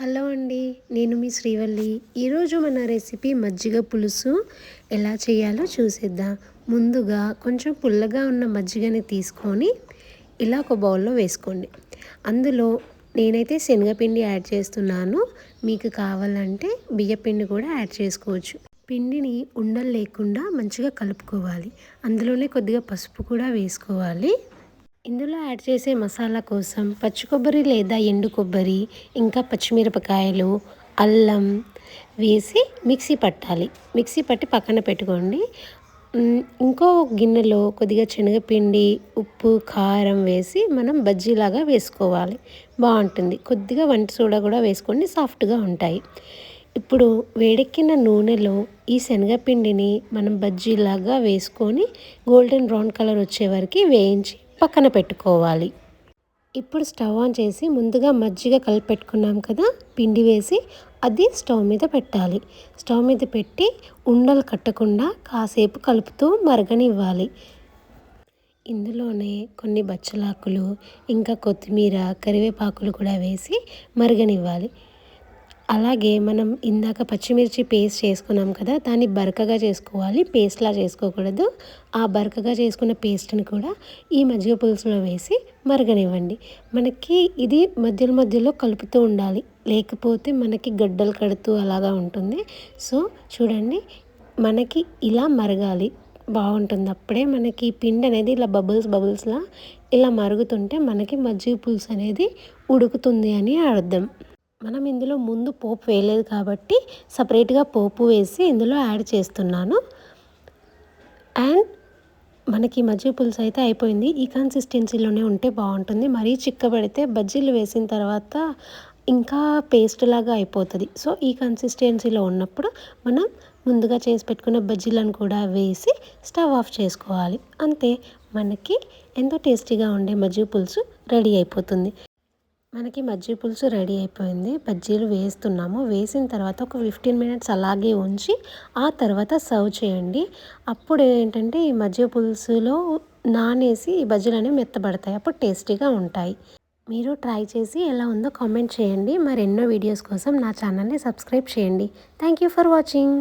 Hello అండి నేను మీ శ్రీవల్లి. ఈరోజు మన రెసిపీ మజ్జిగ పులుసు ఎలా చేయాలో చూసేద్దాం. ముందుగా కొంచెం పుల్లగా ఉన్న మజ్జిగని తీసుకొని ఇలా ఒక బౌల్లో వేసుకోండి. అందులో నేనైతే శనగపిండి యాడ్ చేస్తున్నాను. మీకు కావాలంటే బియ్యపిండి కూడా యాడ్ చేసుకోవచ్చు. పిండిని ఉండలు లేకుండా మంచిగా కలుపుకోవాలి. అందులోనే కొద్దిగా పసుపు కూడా వేసుకోవాలి. ఇందులో యాడ్ చేసే మసాలా కోసం పచ్చి కొబ్బరి లేదా ఎండు కొబ్బరి ఇంకా పచ్చిమిరపకాయలు అల్లం వేసి మిక్సీ పట్టాలి. మిక్సీ పట్టి పక్కన పెట్టుకోండి. ఇంకో గిన్నెలో కొద్దిగా శనగపిండి ఉప్పు కారం వేసి మనం బజ్జీలాగా వేసుకోవాలి. బాగుంటుంది. కొద్దిగా వంట సోడా కూడా వేసుకోండి సాఫ్ట్గా ఉంటాయి. ఇప్పుడు వేడెక్కిన నూనెలో ఈ శనగపిండిని మనం బజ్జీలాగా వేసుకొని గోల్డెన్ బ్రౌన్ కలర్ వచ్చే వరకు వేయించి పక్కన పెట్టుకోవాలి. ఇప్పుడు స్టవ్ ఆన్ చేసి ముందుగా మజ్జిగ కలిపెట్టుకున్నాం కదా పిండి వేసి అది స్టవ్ మీద పెట్టాలి. స్టవ్ మీద పెట్టి ఉండలు కట్టకుండా కాసేపు కలుపుతూ మరగనివ్వాలి. ఇందులోనే కొన్ని బచ్చలాకులు ఇంకా కొత్తిమీర కరివేపాకులు కూడా వేసి మరగనివ్వాలి. అలాగే మనం ఇందాక పచ్చిమిర్చి పేస్ట్ చేసుకున్నాం కదా దాన్ని బరకగా చేసుకోవాలి. పేస్ట్లా చేసుకోకూడదు. ఆ బరకగా చేసుకున్న పేస్ట్ని కూడా ఈ మజ్జిగ పులుసులో వేసి మరగనివ్వండి. మనకి ఇది మధ్యలో మధ్యలో కలుపుతూ ఉండాలి. లేకపోతే మనకి గడ్డలు కడుతూ అలాగా ఉంటుంది. సో చూడండి మనకి ఇలా మరగాలి. బాగుంటుంది. అప్పుడే మనకి పిండి అనేది ఇలా బబుల్స్ బబుల్స్లా ఇలా మరుగుతుంటే మనకి మజ్జిగ పులుసు అనేది ఉడుకుతుంది అని అర్థం. మనం ఇందులో ముందు పోపు వేయలేదు కాబట్టి సపరేట్గా పోపు వేసి ఇందులో యాడ్ చేస్తున్నాను. అండ్ మనకి మజ్జిగ పులుసు అయితే అయిపోయింది. ఈ కన్సిస్టెన్సీలోనే ఉంటే బాగుంటుంది. మరీ చిక్కబడితే బజ్జీలు వేసిన తర్వాత ఇంకా పేస్ట్ లాగా అయిపోతుంది. సో ఈ కన్సిస్టెన్సీలో ఉన్నప్పుడు మనం ముందుగా చేసి పెట్టుకున్న బజ్జీలను కూడా వేసి స్టవ్ ఆఫ్ చేసుకోవాలి. అంతే. మనకి ఎంతో టేస్టీగా ఉండే మజ్జిగ పులుసు రెడీ అయిపోతుంది. మనకి మజ్జి పులుసు రెడీ అయిపోయింది. బజ్జీలు వేస్తున్నాము. వేసిన తర్వాత ఒక ఫిఫ్టీన్ మినిట్స్ అలాగే ఉంచి ఆ తర్వాత సర్వ్ చేయండి. అప్పుడు ఏంటంటే ఈ మజ్జి పులుసులో నానేసి ఈ బజ్జీలు అనేవి మెత్తబడతాయి. అప్పుడు టేస్టీగా ఉంటాయి. మీరు ట్రై చేసి ఎలా ఉందో కామెంట్ చేయండి. మరెన్నో వీడియోస్ కోసం నా ఛానల్ని సబ్స్క్రైబ్ చేయండి. Thank you for watching